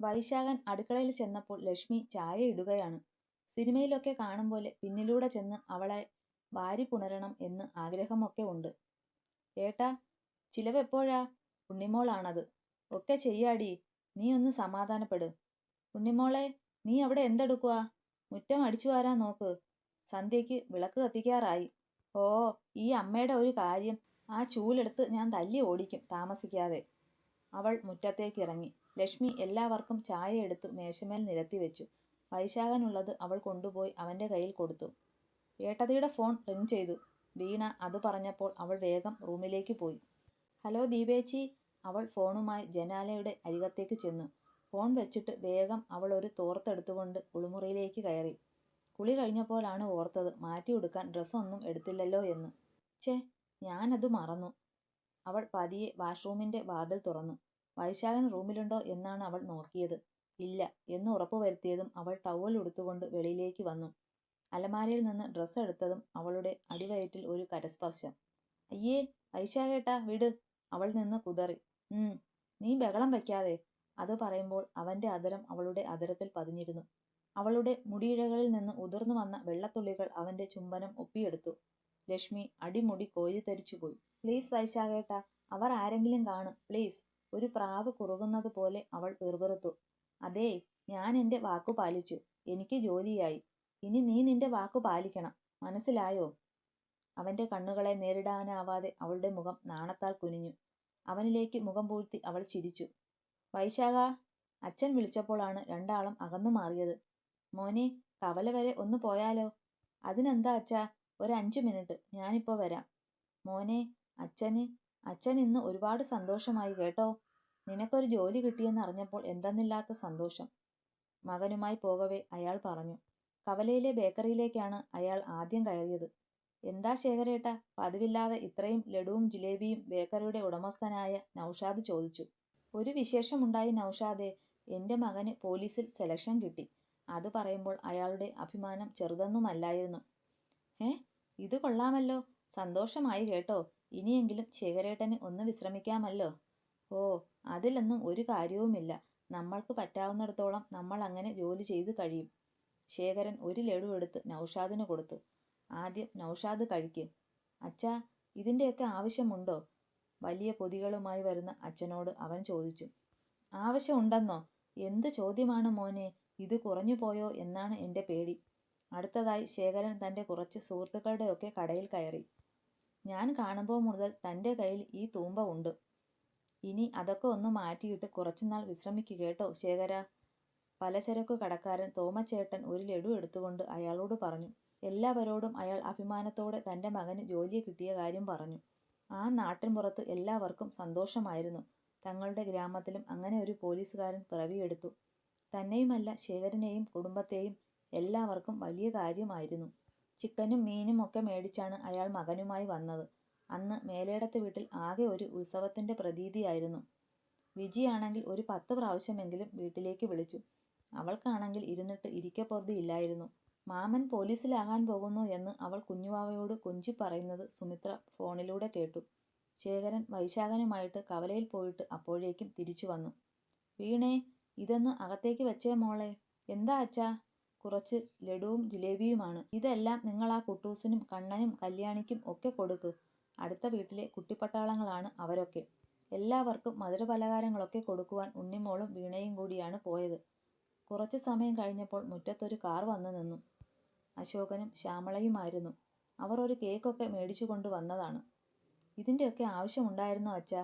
വൈശാഖൻ അടുക്കളയിൽ ചെന്നപ്പോൾ ലക്ഷ്മി ചായ ഇടുകയാണ്. സിനിമയിലൊക്കെ കാണും പോലെ പിന്നിലൂടെ ചെന്ന് അവളെ വാരിപ്പുണരണം എന്ന് ആഗ്രഹമൊക്കെ ഉണ്ട്. ഏട്ടാ ചിലവെപ്പോഴാ? ഉണ്ണിമോളാണത്. ഒക്കെ ചെയ്യാടി നീ ഒന്ന് സമാധാനപ്പെട്. ഉണ്ണിമോളെ നീ അവിടെ എന്തെടുക്കുക മുറ്റം അടിച്ചു വരാൻ നോക്ക്. സന്ധ്യയ്ക്ക് വിളക്ക് കത്തിക്കാറായി. ഓ ഈ അമ്മയുടെ ഒരു കാര്യം ആ ചൂലെടുത്ത് ഞാൻ തല്ലി ഓടിക്കും താമസിക്കാതെ. അവൾ മുറ്റത്തേക്കിറങ്ങി. ലക്ഷ്മി എല്ലാവർക്കും ചായ എടുത്തു മേശമേൽ നിരത്തിവെച്ചു. വൈശാഖനുള്ളത് അവൾ കൊണ്ടുപോയി അവന്റെ കയ്യിൽ കൊടുത്തു. ഏട്ടത്തിയുടെ ഫോൺ റിങ് ചെയ്തു. വീണ അത് പറഞ്ഞപ്പോൾ അവൾ വേഗം റൂമിലേക്ക് പോയി. ഹലോ ദീപേച്ചി. അവൾ ഫോണുമായി ജനാലയുടെ അരികത്തേക്ക് ചെന്നു. ഫോൺ വെച്ചിട്ട് വേഗം അവൾ ഒരു തോർത്തെടുത്തുകൊണ്ട് കുളിമുറിയിലേക്ക് കയറി. കുളി കഴിഞ്ഞപ്പോഴാണ് ഓർത്തത് മാറ്റി ഡ്രസ്സൊന്നും എടുത്തില്ലല്ലോ എന്ന്. ഛെ ഞാനത് മറന്നു. അവൾ പതിയെ വാഷ്റൂമിന്റെ വാതിൽ തുറന്നു. വൈശാഖൻ റൂമിലുണ്ടോ എന്നാണ് അവൾ നോക്കിയത്. ഇല്ല എന്ന് ഉറപ്പുവരുത്തിയതും അവൾ ടവൽ ഉടുത്തുകൊണ്ട് വെളിയിലേക്ക് വന്നു. അലമാരയിൽ നിന്ന് ഡ്രസ്സ് എടുത്തതും അവളുടെ അടിവയറ്റിൽ ഒരു കരസ്പർശം. അയ്യേ വൈശാഖേട്ടാ വിട്. അവൾ നിന്ന് കുതറി. ഉം നീ ബഹളം വയ്ക്കാതെ. അത് പറയുമ്പോൾ അവന്റെ അധരം അവളുടെ അധരത്തിൽ പതിഞ്ഞിരുന്നു. അവളുടെ മുടിയിഴകളിൽ നിന്ന് ഉതിർന്നു വന്ന വെള്ളത്തുള്ളികൾ അവന്റെ ചുംബനം ഒപ്പിയെടുത്തു. ലക്ഷ്മി അടിമുടി കോരിത്തരിച്ചുപോയി. പ്ലീസ് വൈശാഖേട്ടാ അവർ ആരെങ്കിലും കാണും പ്ലീസ്. ഒരു പ്രാവ് കുറുകുന്നത് പോലെ അവൾ പിറുപിറുത്തു. അതേയ് ഞാൻ എന്റെ വാക്കു പാലിച്ചു. എനിക്ക് ജോലിയായി. ഇനി നീ നിന്റെ വാക്കു പാലിക്കണം. മനസ്സിലായോ? അവന്റെ കണ്ണുകളെ നേരിടാനാവാതെ അവളുടെ മുഖം നാണത്താൽ കുനിഞ്ഞു. അവനിലേക്ക് മുഖം പൂഴ്ത്തി അവൾ ചിരിച്ചു. വൈശാഖ അച്ഛൻ വിളിച്ചപ്പോഴാണ് രണ്ടാളും അകന്നു മാറിയത്. മോനെ കവല വരെ ഒന്ന് പോയാലോ? അതിനെന്താ അച്ഛാ ഒരു അഞ്ചു മിനിറ്റ്. ഞാനിപ്പോ വരാം. മോനേ അച്ഛന് അച്ഛൻ ഇന്ന് ഒരുപാട് സന്തോഷമായി കേട്ടോ. നിനക്കൊരു ജോലി കിട്ടിയെന്ന് അറിഞ്ഞപ്പോൾ എന്തെന്നില്ലാത്ത സന്തോഷം. മകനുമായി പോകവെ അയാൾ പറഞ്ഞു. കവലയിലെ ബേക്കറിയിലേക്കാണ് അയാൾ ആദ്യം കയറിയത്. എന്താ ശേഖരേട്ടാ പതിവില്ലാതെ ഇത്രയും ലഡുവും ജിലേബിയും ബേക്കറിയുടെ ഉടമസ്ഥനായ നൗഷാദ് ചോദിച്ചു. ഒരു വിശേഷമുണ്ടായി നൗഷാദേ. എന്റെ മകന് പോലീസിൽ സെലക്ഷൻ കിട്ടി. അത് പറയുമ്പോൾ അയാളുടെ അഭിമാനം ചെറുതൊന്നുമല്ലായിരുന്നു. ഏ, ഇത് കൊള്ളാമല്ലോ. സന്തോഷമായി കേട്ടോ. ഇനിയെങ്കിലും ശേഖരേട്ടന് ഒന്ന് വിശ്രമിക്കാമല്ലോ. ഓ അതിലൊന്നും ഒരു കാര്യവുമില്ല. നമ്മൾക്ക് പറ്റാവുന്നിടത്തോളം നമ്മൾ അങ്ങനെ ജോലി ചെയ്തു കഴിയും. ശേഖരൻ ഒരു ലഡു എടുത്ത് നൗഷാദിന് കൊടുത്തു. ആദ്യം നൗഷാദ് കഴിക്ക്. അച്ഛാ ഇതിന്റെയൊക്കെ ആവശ്യമുണ്ടോ? വലിയ പൊതികളുമായി വരുന്ന അച്ഛനോട് അവൻ ചോദിച്ചു. ആവശ്യമുണ്ടെന്നോ എന്ത് ചോദ്യമാണ് മോനെ ഇത് കുറഞ്ഞു പോയോ എന്നാണ് എന്റെ പേടി. അടുത്തതായി ശേഖരൻ തന്റെ കുറച്ച് സുഹൃത്തുക്കളുടെയൊക്കെ കടയിൽ കയറി. ഞാൻ കാണുമ്പോൾ മുതൽ തന്റെ കയ്യിൽ ഈ തൂമ്പ ഉണ്ട്. ഇനി അതൊക്കെ ഒന്ന് മാറ്റിയിട്ട് കുറച്ചുനാൾ വിശ്രമിക്ക് കേട്ടോ ശേഖര പലചരക്കു കടക്കാരൻ തോമച്ചേട്ടൻ ഒരു ലഡു എടുത്തുകൊണ്ട് അയാളോട് പറഞ്ഞു. എല്ലാവരോടും അയാൾ അഭിമാനത്തോടെ തന്റെ മകന് ജോലിയെ കിട്ടിയ കാര്യം പറഞ്ഞു. ആ നാട്ടിൻപുറത്ത് എല്ലാവർക്കും സന്തോഷമായിരുന്നു. തങ്ങളുടെ ഗ്രാമത്തിലും അങ്ങനെ ഒരു പോലീസുകാരൻ പിറവിയെടുത്തു. തന്നെയുമല്ല ശേഖരനെയും കുടുംബത്തെയും എല്ലാവർക്കും വലിയ കാര്യമായിരുന്നു. ചിക്കനും മീനും ഒക്കെ മേടിച്ചാണ് അയാൾ മകനുമായി വന്നത്. അന്ന് മേലേടത്തെ വീട്ടിൽ ആകെ ഒരു ഉത്സവത്തിന്റെ പ്രതീതിയായിരുന്നു. വിജിയാണെങ്കിൽ ഒരു പത്ത് പ്രാവശ്യമെങ്കിലും വീട്ടിലേക്ക് വിളിച്ചു. അവൾക്കാണെങ്കിൽ ഇരുന്നിട്ട് ഇരിക്കപ്പൊറുതിയില്ലായിരുന്നു. മാമൻ പോലീസിലാകാൻ പോകുന്നു എന്ന് അവൾ കുഞ്ഞുവാവയോട് കൊഞ്ചിപ്പറയുന്നത് സുമിത്ര ഫോണിലൂടെ കേട്ടു. ശേഖരൻ വൈശാഖനുമായിട്ട് കവലയിൽ പോയിട്ട് അപ്പോഴേക്കും തിരിച്ചു വന്നു. വീണേ ഇതൊന്ന് അകത്തേക്ക് വെച്ചേ മോളെ. എന്താ അച്ഛാ? കുറച്ച് ലഡുവും ജിലേബിയുമാണ്. ഇതെല്ലാം നിങ്ങൾ ആ കുട്ടൂസനും കണ്ണനും കല്യാണിക്കും ഒക്കെ കൊടുക്ക്. അടുത്ത വീട്ടിലെ കുട്ടിപ്പട്ടാളങ്ങളാണ് അവരൊക്കെ. എല്ലാവർക്കും മധുരപലഹാരങ്ങളൊക്കെ കൊടുക്കുവാൻ ഉണ്ണിമോളും വീണയും കൂടിയാണ് പോയത്. കുറച്ച് സമയം കഴിഞ്ഞപ്പോൾ മുറ്റത്തൊരു കാർ വന്നു നിന്നു. അശോകനും ശ്യാമളയുമായിരുന്നു. അവർ ഒരു കേക്കൊക്കെ മേടിച്ചുകൊണ്ട് വന്നതാണ്. ഇതിന്റെയൊക്കെ ആവശ്യമുണ്ടായിരുന്നോ അച്ഛ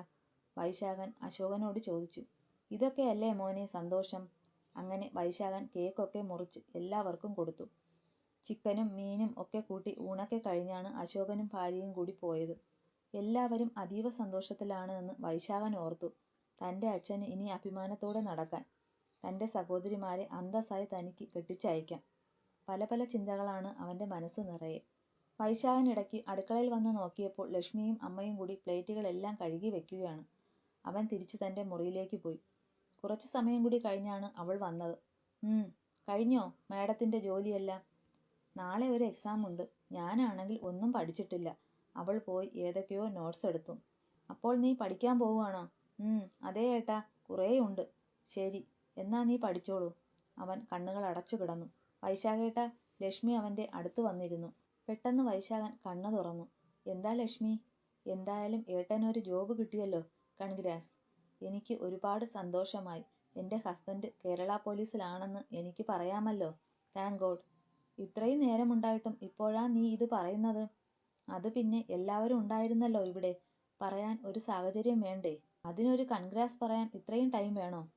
വൈശാഖൻ അശോകനോട് ചോദിച്ചു. ഇതൊക്കെയല്ലേ മോനെ സന്തോഷം. അങ്ങനെ വൈശാഖൻ കേക്കൊക്കെ മുറിച്ച് എല്ലാവർക്കും കൊടുത്തു. ചിക്കനും മീനും ഒക്കെ കൂട്ടി ഊണൊക്കെ കഴിഞ്ഞാണ് അശോകനും ഭാര്യയും കൂടി പോയത്. എല്ലാവരും അതീവ സന്തോഷത്തിലാണ് എന്ന് വൈശാഖൻ ഓർത്തു. തന്റെ അച്ഛന് ഇനി അഭിമാനത്തോടെ നടക്കാൻ. തന്റെ സഹോദരിമാരെ അന്തസ്സായി തനിക്ക് കെട്ടിച്ചയക്കാം. പല പല ചിന്തകളാണ് അവന്റെ മനസ്സ് നിറയെ. വൈശാഖൻ ഇടയ്ക്ക് അടുക്കളയിൽ വന്ന് നോക്കിയപ്പോൾ ലക്ഷ്മിയും അമ്മയും കൂടി പ്ലേറ്റുകളെല്ലാം കഴുകി വെക്കുകയാണ്. അവൻ തിരിച്ചു തന്റെ മുറിയിലേക്ക് പോയി. കുറച്ച് സമയം കൂടി കഴിഞ്ഞാണ് അവൾ വന്നത്. ഉം കഴിഞ്ഞോ മാഡത്തിന്റെ ജോലിയെല്ലാം? നാളെ ഒരു എക്സാം ഉണ്ട്. ഞാനാണെങ്കിൽ ഒന്നും പഠിച്ചിട്ടില്ല. അവൾ പോയി ഏതൊക്കെയോ നോട്ട്സ് എടുത്തു. അപ്പോൾ നീ പഠിക്കാൻ പോവുകയാണോ? ഉം അതേ ഏട്ടാ കുറേയുണ്ട്. ശരി എന്നാ നീ പഠിച്ചോളൂ അവൻ കണ്ണുകൾ അടച്ചു കിടന്നു വൈശാഖേട്ട ലക്ഷ്മി അവന്റെ അടുത്ത് വന്നിരുന്നു പെട്ടെന്ന് വൈശാഖൻ കണ്ണു തുറന്നു എന്താ ലക്ഷ്മി എന്തായാലും ഏട്ടനൊരു ജോബ് കിട്ടിയല്ലോ കൺഗ്രാസ് എനിക്ക് ഒരുപാട് സന്തോഷമായി. എന്റെ ഹസ്ബൻഡ് കേരള പോലീസിലാണെന്ന് എനിക്ക് പറയാമല്ലോ. താങ്ക് ഗോഡ് ഇത്രയും നേരമുണ്ടായിട്ടും ഇപ്പോഴാ നീ ഇത് പറയുന്നത്? അത് പിന്നെ എല്ലാവരും ഉണ്ടായിരുന്നല്ലോ ഇവിടെ. പറയാൻ ഒരു സാഹചര്യം വേണ്ടേ? അതിനൊരു കൺഗ്രാസ് പറയാൻ ഇത്രയും ടൈം വേണോ?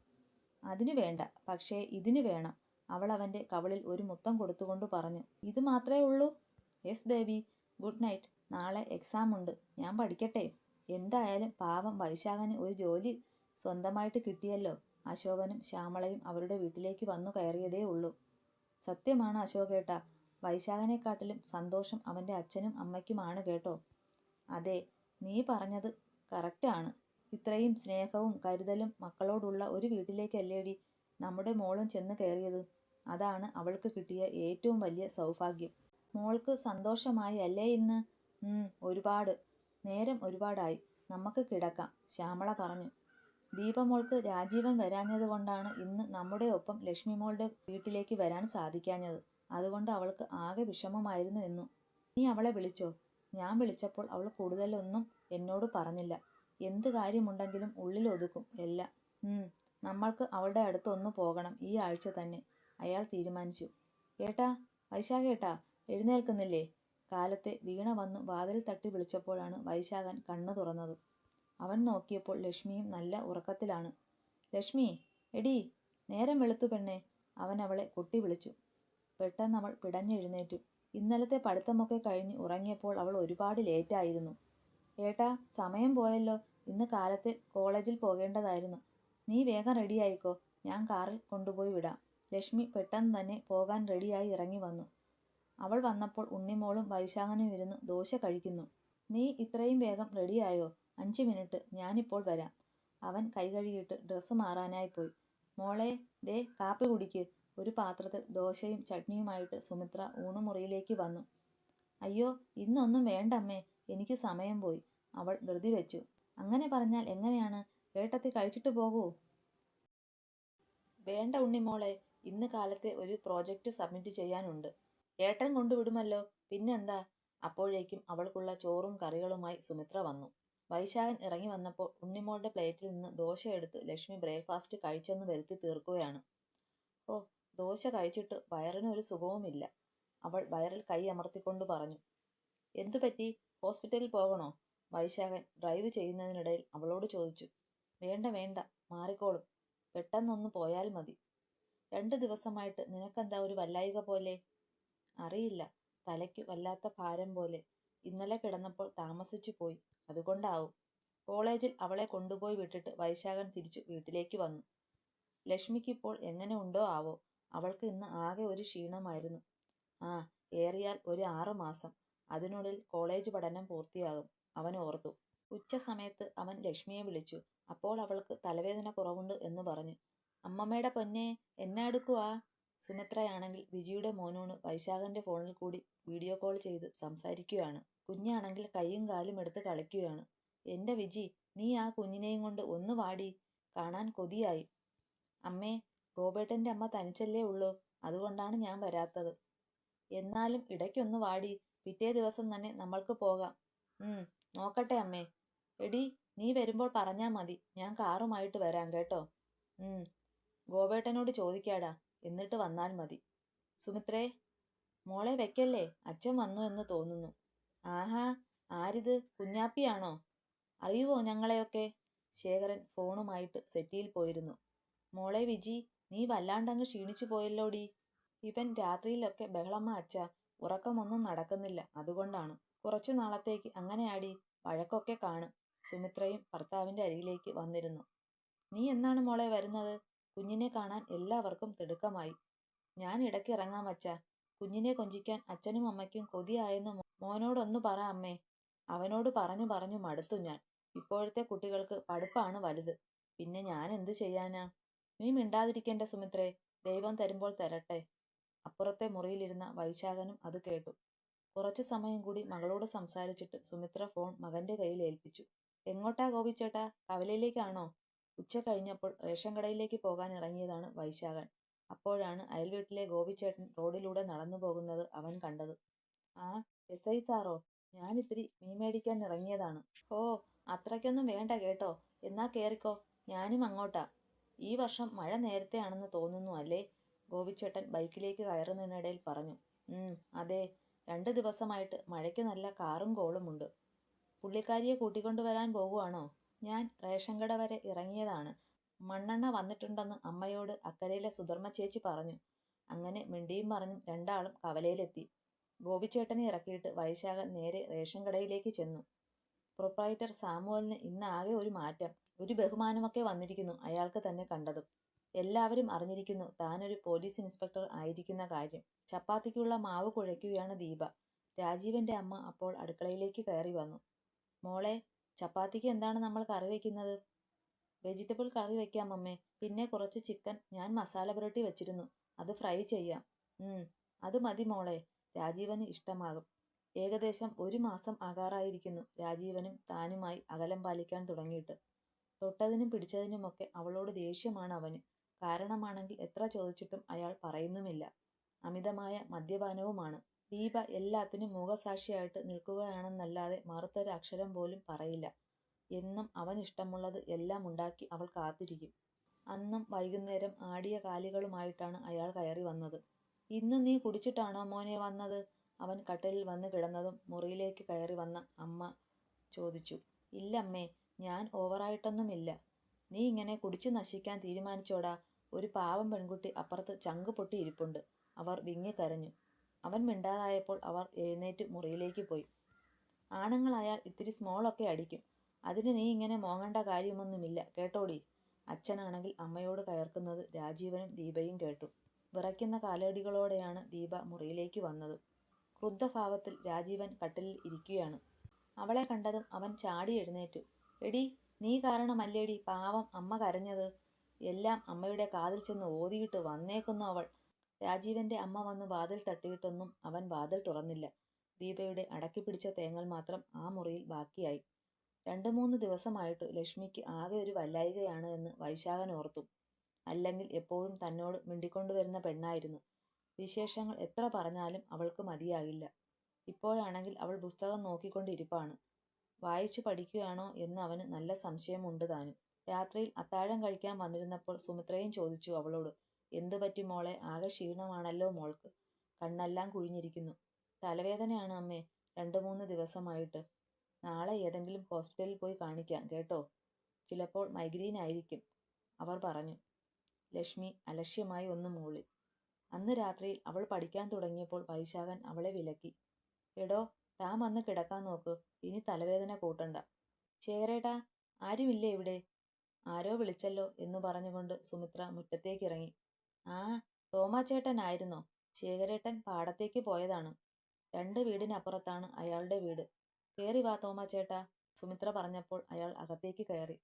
അതിനു വേണ്ട. പക്ഷേ ഇതിനു വേണം. അവൾ അവന്റെ കവളിൽ ഒരു മുത്തം കൊടുത്തുകൊണ്ട് പറഞ്ഞു. ഇത് മാത്രമേ ഉള്ളൂ. യെസ് ബേബി ഗുഡ് നൈറ്റ് നാളെ എക്സാം ഉണ്ട്. ഞാൻ പഠിക്കട്ടെ? എന്തായാലും പാവം വൈശാഖന് ഒരു ജോലി സ്വന്തമായിട്ട് കിട്ടിയല്ലോ. അശോകനും ശ്യാമളയും അവരുടെ വീട്ടിലേക്ക് വന്നു കയറിയതേ ഉള്ളൂ. സത്യമാണ് അശോകേട്ട വൈശാഖനെക്കാട്ടിലും സന്തോഷം അവന്റെ അച്ഛനും അമ്മയ്ക്കുമാണ് കേട്ടോ. അതെ നീ പറഞ്ഞത് കറക്റ്റാണ് ഇത്രയും സ്നേഹവും കരുതലും മക്കളോടുള്ള ഒരു വീട്ടിലേക്കല്ലേടി നമ്മുടെ മോളും ചെന്ന് കയറിയത്? അതാണ് അവൾക്ക് കിട്ടിയ ഏറ്റവും വലിയ സൗഭാഗ്യം. മോൾക്ക് സന്തോഷമായി അല്ലേ ഇന്ന് ഒരുപാട്. നേരം ഒരുപാടായി. നമുക്ക് കിടക്കാം. ശ്യാമള പറഞ്ഞു. ദീപമോൾക്ക് രാജീവൻ വരാഞ്ഞത് കൊണ്ടാണ് ഇന്ന് നമ്മുടെ ഒപ്പം ലക്ഷ്മി മോളുടെ വീട്ടിലേക്ക് വരാൻ സാധിക്കാഞ്ഞത്. അതുകൊണ്ട് അവൾക്ക് ആകെ വിഷമമായിരുന്നു എന്നു. നീ അവളെ വിളിച്ചോ? ഞാൻ വിളിച്ചപ്പോൾ അവൾ കൂടുതലൊന്നും എന്നോട് പറഞ്ഞില്ല. എന്ത് കാര്യമുണ്ടെങ്കിലും ഉള്ളിൽ ഒതുക്കും എല്ലാം. ഉം, നമ്മൾക്ക് അവളുടെ അടുത്ത് ഒന്ന് പോകണം ഈ ആഴ്ച തന്നെ. അയാൾ തീരുമാനിച്ചു. ഏട്ടാ വൈശാഖേട്ടാ എഴുന്നേൽക്കുന്നില്ലേ? കാലത്തെ വീണ വന്ന് വാതിൽ തട്ടി വിളിച്ചപ്പോഴാണ് വൈശാഖൻ കണ്ണു തുറന്നത്. അവൻ നോക്കിയപ്പോൾ ലക്ഷ്മിയും നല്ല ഉറക്കത്തിലാണ്. ലക്ഷ്മി എടി നേരം വെളുത്തു പെണ്ണെ അവൻ അവളെ കൊട്ടി വിളിച്ചു. പെട്ടെന്ന് അവൾ പിടഞ്ഞെഴുന്നേറ്റു. ഇന്നലത്തെ പഠിത്തമൊക്കെ കഴിഞ്ഞ് ഉറങ്ങിയപ്പോൾ അവൾ ഒരുപാട് ലേറ്റായിരുന്നു ഏട്ടാ സമയം പോയല്ലോ. ഇന്ന് കാലത്തെ കോളേജിൽ പോകേണ്ടതായിരുന്നു. നീ വേഗം റെഡിയായിക്കോ. ഞാൻ കാറിൽ കൊണ്ടുപോയി വിടാം. ലക്ഷ്മി പെട്ടെന്ന് തന്നെ പോകാൻ റെഡിയായി ഇറങ്ങി വന്നു. അവൾ വന്നപ്പോൾ ഉണ്ണിമോളും വൈശാഖനും ഇരുന്ന് ദോശ കഴിക്കുന്നു. നീ ഇത്രയും വേഗം റെഡിയായോ? അഞ്ച് മിനിറ്റ്. ഞാനിപ്പോൾ വരാം. അവൻ കൈകഴുകിയിട്ട് ഡ്രസ്സ് മാറാനായി പോയി. മോളെ ദേ കാപ്പി കുടിക്ക്. ഒരു പാത്രത്തിൽ ദോശയും ചട്നിയുമായിട്ട് സുമിത്ര ഊണുമുറിയിലേക്ക് വന്നു. അയ്യോ ഇന്നൊന്നും വേണ്ടമ്മേ, എനിക്ക് സമയം പോയി. അവൾ ധൃതി വെച്ചു. അങ്ങനെ പറഞ്ഞാൽ എങ്ങനെയാണ്? ഏട്ടത്തി കഴിച്ചിട്ട് പോകൂ. വേണ്ട ഉണ്ണിമോളെ ഇന്ന് കാലത്തെ ഒരു പ്രോജക്റ്റ് സബ്മിറ്റ് ചെയ്യാനുണ്ട്. ഏട്ടൻ കൊണ്ടുവിടുമല്ലോ. പിന്നെന്താ? അപ്പോഴേക്കും അവൾക്കുള്ള ചോറും കറികളുമായി സുമിത്ര വന്നു. വൈശാഖൻ ഇറങ്ങി വന്നപ്പോൾ ഉണ്ണിമോളുടെ പ്ലേറ്റിൽ നിന്ന് ദോശ എടുത്ത് ലക്ഷ്മി ബ്രേക്ക്ഫാസ്റ്റ് കഴിച്ചെന്ന് വരുത്തി തീർക്കുകയാണ്. ഓ ദോശ കഴിച്ചിട്ട് വയറിന് ഒരു സുഖവുമില്ല. അവൾ വയറിൽ കൈ അമർത്തിക്കൊണ്ട് പറഞ്ഞു. എന്തു പറ്റി? ഹോസ്പിറ്റലിൽ പോകണോ? വൈശാഖൻ ഡ്രൈവ് ചെയ്യുന്നതിനിടയിൽ അവളോട് ചോദിച്ചു. വേണ്ട വേണ്ട മാറിക്കോളും. പെട്ടെന്നൊന്ന് പോയാൽ മതി. രണ്ട് ദിവസമായിട്ട് നിനക്കെന്താ ഒരു വല്ലായിക പോലെ? അറിയില്ല. തലയ്ക്ക് വല്ലാത്ത ഭാരം പോലെ. ഇന്നലെ കിടന്നപ്പോൾ താമസിച്ചു പോയി. അതുകൊണ്ടാവും. കോളേജിൽ അവളെ കൊണ്ടുപോയി വിട്ടിട്ട് വൈശാഖൻ തിരിച്ചു വീട്ടിലേക്ക് വന്നു. ലക്ഷ്മിക്ക് ഇപ്പോൾ എങ്ങനെ ഉണ്ടോ ആവോ. അവൾക്ക് ഇന്ന് ആകെ ഒരു ക്ഷീണമായിരുന്നു. ആ ഏറിയാൽ ഒരു ആറു മാസം. അതിനുള്ളിൽ കോളേജ് പഠനം പൂർത്തിയാകും. അവൻ ഓർത്തു. ഉച്ച സമയത്ത് അവൻ ലക്ഷ്മിയെ വിളിച്ചു. അപ്പോൾ അവൾക്ക് തലവേദന കുറവുണ്ട് എന്ന് പറഞ്ഞു. അമ്മമ്മയുടെ പൊന്നെ എന്നാ എടുക്കുവാ? സുമിത്രയാണെങ്കിൽ വിജിയുടെ മോനോട് വൈശാഖന്റെ ഫോണിൽ കൂടി വീഡിയോ കോൾ ചെയ്ത് സംസാരിക്കുകയാണ്. കുഞ്ഞാണെങ്കിൽ കൈയും കാലും എടുത്ത് കളിക്കുകയാണ്. എന്റെ വിജി നീ ആ കുഞ്ഞിനെയും കൊണ്ട് ഒന്ന് വാടി. കാണാൻ കൊതിയായി. അമ്മേ ഗോപേട്ടന്റെ അമ്മ തനിച്ചല്ലേ ഉള്ളൂ. അതുകൊണ്ടാണ് ഞാൻ വരാത്തത്. എന്നാലും ഇടയ്ക്കൊന്ന് വാടി. പിറ്റേ ദിവസം തന്നെ നമ്മൾക്ക് പോകാം. ഉം നോക്കട്ടെ അമ്മേ. എടി നീ വരുമ്പോൾ പറഞ്ഞാ മതി. ഞാൻ കാറുമായിട്ട് വരാം കേട്ടോ? ഉം ഗോപേട്ടനോട് ചോദിക്കാടാ. എന്നിട്ട് വന്നാൽ മതി. സുമിത്രേ മോളെ വെക്കല്ലേ? അച്ഛൻ വന്നു എന്ന് തോന്നുന്നു. ആഹാ ആരിത്? കുഞ്ഞാപ്പിയാണോ? അറിയുവോ ഞങ്ങളെയൊക്കെ? ശേഖരൻ ഫോണുമായിട്ട് സെറ്റിയിൽ പോയിരുന്നു. മോളെ വിജി നീ വല്ലാണ്ടങ്ങ് ക്ഷീണിച്ചു പോയല്ലോടി? ഇവൻ രാത്രിയിലൊക്കെ ബഹളമ്മ അച്ഛ. ഉറക്കമൊന്നും നടക്കുന്നില്ല. അതുകൊണ്ടാണ്. കുറച്ചു നാളത്തേക്ക് അങ്ങനെയാടി. വഴക്കൊക്കെ കാണും. സുമിത്രയും ഭർത്താവിന്റെ അരികിലേക്ക് വന്നിരുന്നു. നീ എന്നാണ് മോളെ വരുന്നത്? കുഞ്ഞിനെ കാണാൻ എല്ലാവർക്കും തിടുക്കമായി. ഞാൻ ഇടയ്ക്ക് ഇറങ്ങാം അച്ഛ. കുഞ്ഞിനെ കൊഞ്ചിക്കാൻ അച്ഛനും അമ്മയ്ക്കും കൊതിയായെന്ന് മോനോടൊന്നു പറ അമ്മേ. അവനോട് പറഞ്ഞു പറഞ്ഞു മടുത്തു ഞാൻ. ഇപ്പോഴത്തെ കുട്ടികൾക്ക് പഠിപ്പാണ് വലുത്. പിന്നെ ഞാൻ എന്തു ചെയ്യാനാ? നീ മിണ്ടാതിരിക്കേണ്ട സുമിത്രേ. ദൈവം തരുമ്പോൾ തരട്ടെ. അപ്പുറത്തെ മുറിയിലിരുന്ന വൈശാഖനും അത് കേട്ടു. കുറച്ചു സമയം കൂടി മകളോട് സംസാരിച്ചിട്ട് സുമിത്ര ഫോൺ മകന്റെ കയ്യിൽ ഏൽപ്പിച്ചു. എങ്ങോട്ടാ ഗോപിച്ചേട്ടാ? കവലയിലേക്കാണോ? ഉച്ച കഴിഞ്ഞപ്പോൾ റേഷൻ കടയിലേക്ക് പോകാൻ ഇറങ്ങിയതാണ് വൈശാഖൻ. അപ്പോഴാണ് അയൽവീട്ടിലെ ഗോപിച്ചേട്ടൻ റോഡിലൂടെ നടന്നു പോകുന്നത് അവൻ കണ്ടത്. ആ എസ് ഐ സാറോ ഞാനിത്തിരി മീൻ മേടിക്കാൻ ഇറങ്ങിയതാണ്. ഓ അത്രയ്ക്കൊന്നും വേണ്ട കേട്ടോ. എന്നാ കേറിക്കോ. ഞാനും അങ്ങോട്ടാ. ഈ വർഷം മഴ നേരത്തെയാണെന്ന് തോന്നുന്നു അല്ലേ? ഗോപിച്ചേട്ടൻ ബൈക്കിലേക്ക് കയറുന്നതിനിടയിൽ പറഞ്ഞു. അതെ. രണ്ട് ദിവസമായിട്ട് മഴയ്ക്ക് നല്ല കാറും കോളുമുണ്ട് പുള്ളിക്കാരിയെ കൂട്ടിക്കൊണ്ടുവരാൻ പോകുവാണോ? ഞാൻ റേഷൻ കട വരെ ഇറങ്ങിയതാണ്. മണ്ണെണ്ണ വന്നിട്ടുണ്ടെന്ന് അമ്മയോട് അക്കരയിലെ സുധർമ്മ ചേച്ചി പറഞ്ഞു. അങ്ങനെ മിണ്ടിയും പറഞ്ഞും രണ്ടാളും കവലയിലെത്തി. ഗോപിച്ചേട്ടനെ ഇറക്കിയിട്ട് വൈശാഖൻ നേരെ റേഷൻ കടയിലേക്ക് ചെന്നു. പ്രൊപ്രൈറ്റർ സാമുവലിന് ഇന്ന് ആകെ ഒരു മാറ്റം. ഒരു ബഹുമാനമൊക്കെ വന്നിരിക്കുന്നു അയാൾക്ക് തന്നെ കണ്ടതും. എല്ലാവരും അറിഞ്ഞിരിക്കുന്നു താനൊരു പോലീസ് ഇൻസ്പെക്ടർ ആയിരിക്കുന്ന കാര്യം. ചപ്പാത്തിക്കുള്ള മാവ് കുഴയ്ക്കുകയാണ് ദീപ. രാജീവന്റെ അമ്മ അപ്പോൾ അടുക്കളയിലേക്ക് കയറി വന്നു. മോളെ ചപ്പാത്തിക്ക് എന്താണ് നമ്മൾ കറി വയ്ക്കുന്നത് വെജിറ്റബിൾ കറി വെക്കാം അമ്മേ. പിന്നെ കുറച്ച് ചിക്കൻ ഞാൻ മസാല പുരട്ടി വെച്ചിരുന്നു. അത് ഫ്രൈ ചെയ്യാം. അത് മതി മോളെ. രാജീവന് ഇഷ്ടമാകും. ഏകദേശം ഒരു മാസം ആകാറായിരിക്കുന്നു രാജീവനും താനുമായി അകലം പാലിക്കാൻ തുടങ്ങിയിട്ട്. തൊട്ടതിനും പിടിച്ചതിനുമൊക്കെ അവളോട് ദേഷ്യമാണ് അവന്. കാരണമാണെങ്കിൽ എത്ര ചോദിച്ചിട്ടും അയാൾ പറയുന്നുമില്ല. അമിതമായ മദ്യപാനവുമാണ്. ദീപ എല്ലാത്തിനും മുഖസാക്ഷിയായിട്ട് നിൽക്കുകയാണെന്നല്ലാതെ മറുത്തൊരു അക്ഷരം പോലും പറയില്ല. എന്നും അവൻ ഇഷ്ടമുള്ളത് എല്ലാം ഉണ്ടാക്കി അവൾ കാത്തിരിക്കും. അന്നും വൈകുന്നേരം ആടിയ കാലികളുമായിട്ടാണ് അയാൾ കയറി വന്നത്. ഇന്ന് നീ കുടിച്ചിട്ടാണോ മോനെ വന്നത്? അവൻ കട്ടലിൽ വന്ന് കിടന്നതും മുറിയിലേക്ക് കയറി വന്ന അമ്മ ചോദിച്ചു. ഇല്ലമ്മേ ഞാൻ ഓവറായിട്ടൊന്നുമില്ല. നീ ഇങ്ങനെ കുടിച്ചു നശിക്കാൻ തീരുമാനിച്ചോടാ. ഒരു പാവം പെൺകുട്ടി അപ്പുറത്ത് ചങ്ക് പൊട്ടി ഇരിപ്പുണ്ട് അവർ വിങ്ങിക്കരഞ്ഞു അവൻ മിണ്ടാതായപ്പോൾ അവർ എഴുന്നേറ്റ് മുറിയിലേക്ക് പോയി. ആണുങ്ങളായാൽ ഇത്തിരി സ്മോളൊക്കെ അടിക്കും. അതിന് നീ ഇങ്ങനെ മോങ്ങേണ്ട കാര്യമൊന്നുമില്ല കേട്ടോടി? അച്ഛനാണെങ്കിൽ അമ്മയോട് കയർക്കുന്നത് രാജീവനും ദീപയും കേട്ടു. വിറയ്ക്കുന്ന കാലടികളോടെയാണ് ദീപ മുറിയിലേക്ക് വന്നത്. ക്രുദ്ധഭാവത്തിൽ രാജീവൻ കട്ടിലിൽ ഇരിക്കുകയാണ്. അവളെ കണ്ടതും അവൻ ചാടി എഴുന്നേറ്റു. എടി നീ കാരണമല്ലേടി? പാവം അമ്മ കരഞ്ഞത്. എല്ലാം അമ്മയുടെ കാതിൽ ചെന്ന് ഓതിയിട്ട് വന്നേക്കുന്നു അവൾ. രാജീവന്റെ അമ്മ വന്ന് വാതിൽ തട്ടിയിട്ടൊന്നും അവൻ വാതിൽ തുറന്നില്ല. ദീപയുടെ അടക്കി പിടിച്ച തേങ്ങൽ മാത്രം ആ മുറിയിൽ ബാക്കിയായി. രണ്ടു മൂന്ന് ദിവസമായിട്ട് ലക്ഷ്മിക്ക് ആകെ ഒരു വല്ലായികയാണ് എന്ന് വൈശാഖൻ ഓർത്തു. അല്ലെങ്കിൽ എപ്പോഴും തന്നോട് മിണ്ടിക്കൊണ്ടുവരുന്ന പെണ്ണായിരുന്നു. വിശേഷങ്ങൾ എത്ര പറഞ്ഞാലും അവൾക്ക് മതിയാകില്ല. ഇപ്പോഴാണെങ്കിൽ അവൾ പുസ്തകം നോക്കിക്കൊണ്ടിരിപ്പാണ്. വായിച്ചു പഠിക്കുകയാണോ എന്ന് അവന് നല്ല സംശയമുണ്ട് താനും. രാത്രിയിൽ അത്താഴം കഴിക്കാൻ വന്നിരുന്നപ്പോൾ സുമിത്രയും ചോദിച്ചു അവളോട് എന്തു പറ്റി മോളെ? ആകെ ക്ഷീണമാണല്ലോ മോൾക്ക്. കണ്ണെല്ലാം കുഴിഞ്ഞിരിക്കുന്നു. തലവേദനയാണ് അമ്മേ. രണ്ടു മൂന്ന് ദിവസമായിട്ട്. നാളെ ഏതെങ്കിലും ഹോസ്പിറ്റലിൽ പോയി കാണിക്കാം കേട്ടോ? ചിലപ്പോൾ മൈഗ്രീൻ ആയിരിക്കും അവർ പറഞ്ഞു. ലക്ഷ്മി അലക്ഷ്യമായി ഒന്ന് മൂളി. അന്ന് രാത്രിയിൽ അവൾ പഠിക്കാൻ തുടങ്ങിയപ്പോൾ വൈശാഖൻ അവളെ വിലക്കി. എടോ താൻ വന്ന് കിടക്കാൻ നോക്ക്. ഇനി തലവേദന കൂട്ടണ്ട. ചേരേട്ടാ ആരുമില്ലേ ഇവിടെ? ആരോ വിളിച്ചല്ലോ എന്ന് പറഞ്ഞുകൊണ്ട് സുമിത്ര മുറ്റത്തേക്കിറങ്ങി. ആ തോമാച്ചേട്ടനായിരുന്നോ? ശേഖരേട്ടൻ പാടത്തേക്ക് പോയതാണ്. രണ്ട് വീടിനപ്പുറത്താണ് അയാളുടെ വീട്. കയറി വാ തോമാച്ചേട്ടാ സുമിത്ര പറഞ്ഞപ്പോൾ അയാൾ അകത്തേക്ക് കയറി.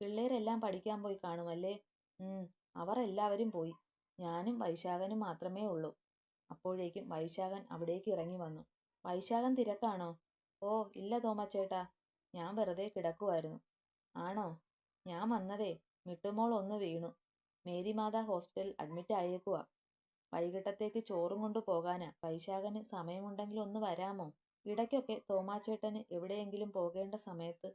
പിള്ളേരെല്ലാം പഠിക്കാൻ പോയി കാണുമല്ലേ? ഉം അവർ എല്ലാവരും പോയി. ഞാനും വൈശാഖനും മാത്രമേ ഉള്ളൂ. അപ്പോഴേക്കും വൈശാഖൻ അവിടേക്ക് ഇറങ്ങി വന്നു. വൈശാഖൻ തിരക്കാണോ? ഓ ഇല്ല തോമാച്ചേട്ട. ഞാൻ വെറുതെ കിടക്കുമായിരുന്നു ആണോ? ഞാൻ വന്നതേ. മിട്ടുമോൾ ഒന്ന് വീണു. മേരിമാത ഹോസ്പിറ്റലിൽ അഡ്മിറ്റ് ആയേക്കുവാ. വൈകിട്ടത്തേക്ക് ചോറും കൊണ്ട് പോകാനാ. വൈശാഖന് സമയമുണ്ടെങ്കിൽ ഒന്ന് വരാമോ? ഇടയ്ക്കൊക്കെ തോമാച്ചേട്ടന് എവിടെയെങ്കിലും പോകേണ്ട സമയത്ത്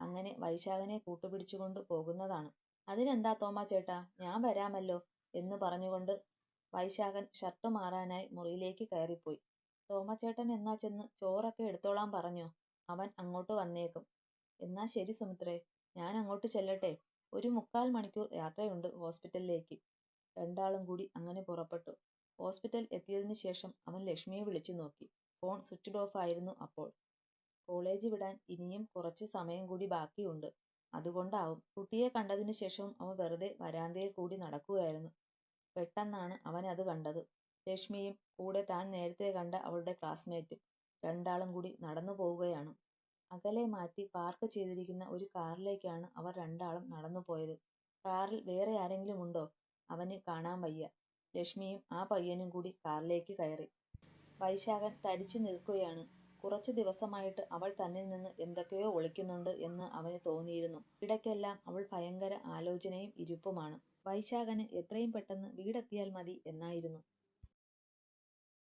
അങ്ങനെ വൈശാഖനെ കൂട്ടുപിടിച്ചുകൊണ്ട് പോകുന്നതാണ്. അതിനെന്താ തോമാച്ചേട്ടാ? ഞാൻ വരാമല്ലോ എന്ന് പറഞ്ഞുകൊണ്ട് വൈശാഖൻ ഷർട്ട് മാറാനായി മുറിയിലേക്ക് കയറിപ്പോയി. തോമച്ചേട്ടൻ എന്നാ ചെന്ന് ചോറൊക്കെ എടുത്തോളാൻ പറഞ്ഞോ? അവൻ അങ്ങോട്ട് വന്നേക്കും. എന്നാ ശരി സുമിത്രേ ഞാൻ അങ്ങോട്ട് ചെല്ലട്ടെ. ഒരു മുക്കാൽ മണിക്കൂർ യാത്രയുണ്ട് ഹോസ്പിറ്റലിലേക്ക്. രണ്ടാളും കൂടി അങ്ങനെ പുറപ്പെട്ടു. ഹോസ്പിറ്റൽ എത്തിയതിനു ശേഷം അവൻ ലക്ഷ്മിയെ വിളിച്ചു നോക്കി. ഫോൺ സ്വിച്ച്ഡ് ഓഫ് ആയിരുന്നു അപ്പോൾ. കോളേജ് വിടാൻ ഇനിയും കുറച്ച് സമയം കൂടി ബാക്കിയുണ്ട്. അതുകൊണ്ടാവും. കുട്ടിയെ കണ്ടതിന് ശേഷവും അവൻ വെറുതെ വരാന്തയിൽ കൂടി നടക്കുകയായിരുന്നു. പെട്ടെന്നാണ് അവൻ അത് കണ്ടത്. ലക്ഷ്മിയും കൂടെ താൻ നേരത്തെ കണ്ട അവളുടെ ക്ലാസ്മേറ്റും. രണ്ടാളും കൂടി നടന്നു പോവുകയാണ് അകലെ മാറ്റി പാർക്ക് ചെയ്തിരിക്കുന്ന ഒരു കാറിലേക്കാണ് അവർ രണ്ടാളും നടന്നു പോയത്. കാറിൽ വേറെ ആരെങ്കിലും ഉണ്ടോ? അവന് കാണാൻ വയ്യ. ലക്ഷ്മിയും ആ പയ്യനും കൂടി കാറിലേക്ക് കയറി. വൈശാഖൻ തരിച്ചു നിൽക്കുകയാണ്. കുറച്ച് ദിവസമായിട്ട് അവൾ തന്നിൽ നിന്ന് എന്തൊക്കെയോ ഒളിക്കുന്നുണ്ട് എന്ന് അവന് തോന്നിയിരുന്നു. ഇടയ്ക്കെല്ലാം അവൾ ഭയങ്കര ആലോചനയും ഇരുപ്പുമാണ്. വൈശാഖന് എത്രയും പെട്ടെന്ന് വീടെത്തിയാൽ മതി എന്നായിരുന്നു.